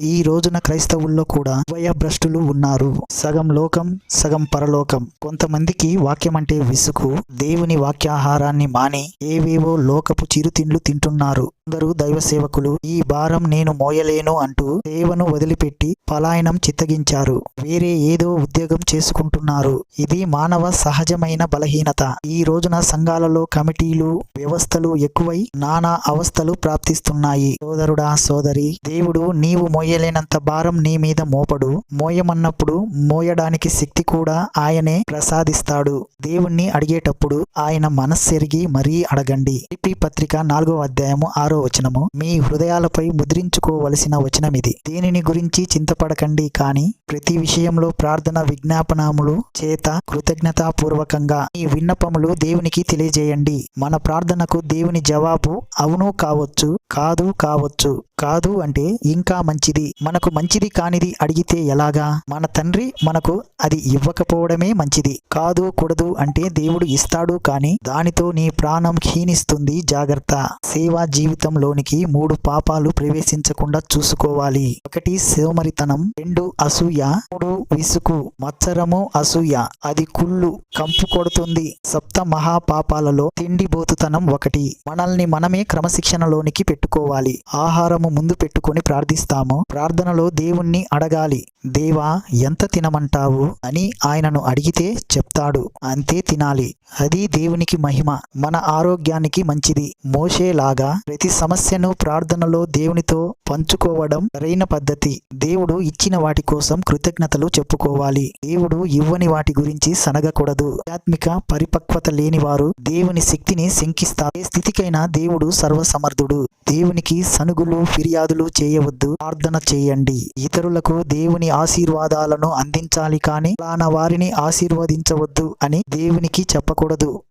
ఈ రోజున క్రైస్తవుల్లో కూడా భ్రష్టులు ఉన్నారు. సగం లోకం సగం పరలోకం. కొంతమందికి వాక్యం అంటే విసుగు. దేవుని వాక్యాహారాన్ని మాని ఏవేవో లోకపు చిరుతిండ్లు తింటున్నారు. అందరూ దైవ సేవకులు. ఈ భారం నేను మోయలేను అంటూ సేవను వదిలిపెట్టి పలాయనం చిత్తగించారు. వేరే ఏదో ఉద్యోగం చేసుకుంటున్నారు. ఇది మానవ సహజమైన బలహీనత. ఈ రోజున సంఘాలలో కమిటీలు వ్యవస్థలు ఎక్కువై నానా అవస్థలు ప్రాప్తిస్తున్నాయి. సోదరుడా సోదరి దేవుడు నీవు మోయలేనంత భారం నీ మీద మోపడు. మోయమన్నప్పుడు మోయడానికి శక్తి కూడా ఆయనే ప్రసాదిస్తాడు. దేవుణ్ణి అడిగేటప్పుడు ఆయన మనస్సెరిగి మరీ అడగండి. పత్రిక నాలుగో అధ్యాయము ఆరు వచనము. మీ హృదయాలపై ముద్రించుకోవలసిన వచనం ఇది. దీనిని గురించి చింతపడకండి కానీ ప్రతి విషయంలో ప్రార్థన విజ్ఞాపనములు చేత కృతజ్ఞతాపూర్వకంగా ఈ విన్నపములు దేవునికి తెలియజేయండి. మన ప్రార్థనకు దేవుని జవాబు అవును కావచ్చు కాదు కావచ్చు. కాదు అంటే ఇంకా మంచిది. మనకు మంచిది కానిది అడిగితే ఎలాగా? మన తండ్రి మనకు అది ఇవ్వకపోవడమే మంచిది. కాదు కూడదు అంటే దేవుడు ఇస్తాడు కానీ దానితో నీ ప్రాణం క్షీణిస్తుంది జాగ్రత్త. సేవా జీవితంలోనికి మూడు పాపాలు ప్రవేశించకుండా చూసుకోవాలి. ఒకటి సోమరితనం రెండు అసూయ మూడు విసుగు మత్సరము అసూయ అది కుళ్ళు కంపు కొడుతుంది. సప్త మహాపాపాలలో తిండిబోతుతనం ఒకటి. మనల్ని మనమే క్రమశిక్షణలోనికి పెట్టుకోవాలి. ఆహారము ముందు పెట్టుకొని ప్రార్థిస్తాము. ప్రార్థనలో దేవుణ్ణి అడగాలి. దేవా ఎంత తినమంటావు? అని ఆయనను అడిగితే చెప్తాడు. అంతే తినాలి. అది దేవునికి మహిమ. మన ఆరోగ్యానికి మంచిది. మోషేలాగా ప్రతి సమస్యను ప్రార్థనలో దేవునితో పంచుకోవడం సరైన పద్ధతి. దేవుడు ఇచ్చిన వాటి కోసం కృతజ్ఞతలు చెప్పుకోవాలి. దేవుడు ఇవ్వని వాటి గురించి సనగకూడదు. ఆధ్యాత్మిక పరిపక్వత లేని వారు దేవుని శక్తిని శంకిస్తారు. ఏ స్థితికైనా దేవుడు సర్వసమర్థుడు. దేవునికి సనుగులు ఫిర్యాదులు చేయవద్దు ప్రార్థన చేయండి. ఇతరులకు దేవుని ఆశీర్వాదాలను అందించాలి కానీ ఫలానా వారిని ఆశీర్వదించవద్దు అని దేవునికి చెప్పకూడదు.